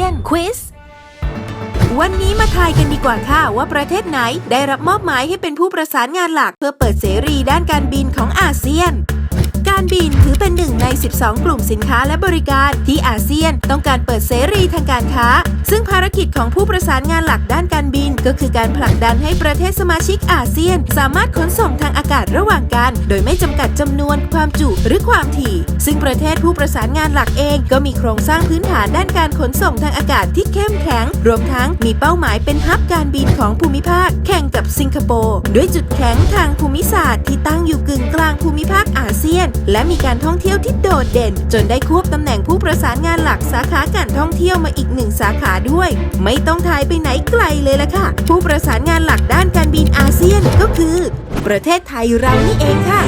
ยนควิสวันนี้มาทายกันดีกว่าค่ะว่าประเทศไหน ได้รับมอบหมายให้เป็นผู้ประสานงานหลักเพื่อเปิดเสรีด้านการบินของอาเซียน เป็นหนึ่งใน 12 กลุ่มสินค้าและบริการที่อาเซียนต้องการเปิดเสรีทางการค้า ซึ่งภารกิจของผู้ประสานงานหลักด้านการบิน ก็คือการผลักดันให้ประเทศสมาชิกอาเซียน สามารถขนส่งทางอากาศระหว่างกัน โดยไม่จำกัดจำนวนความจุหรือความถี่ ซึ่งประเทศผู้ประสานงานหลักเองก็มีโครงสร้างพื้นฐานด้านการขนส่งทางอากาศที่เข้มแข็ง รวมทั้งมีเป้าหมายเป็นฮับการบินของภูมิภาค แข่งกับสิงคโปร์ด้วยจุดแข็งทางภูมิศาสตร์ที่ตั้งอยู่กึ่งกลางภูมิภาคอาเซียน และมีการท่ององเที่ยวที่โดดเด่น จนได้ควบตำแหน่งผู้ประสานงานหลักสาขาการท่องเที่ยวมาอีกหนึ่งสาขาด้วย ไม่ต้องทายไปไหนไกลเลยล่ะค่ะ ผู้ประสานงานหลักด้านการบินอาเซียนก็คือ ประเทศไทยเรานี่เองค่ะ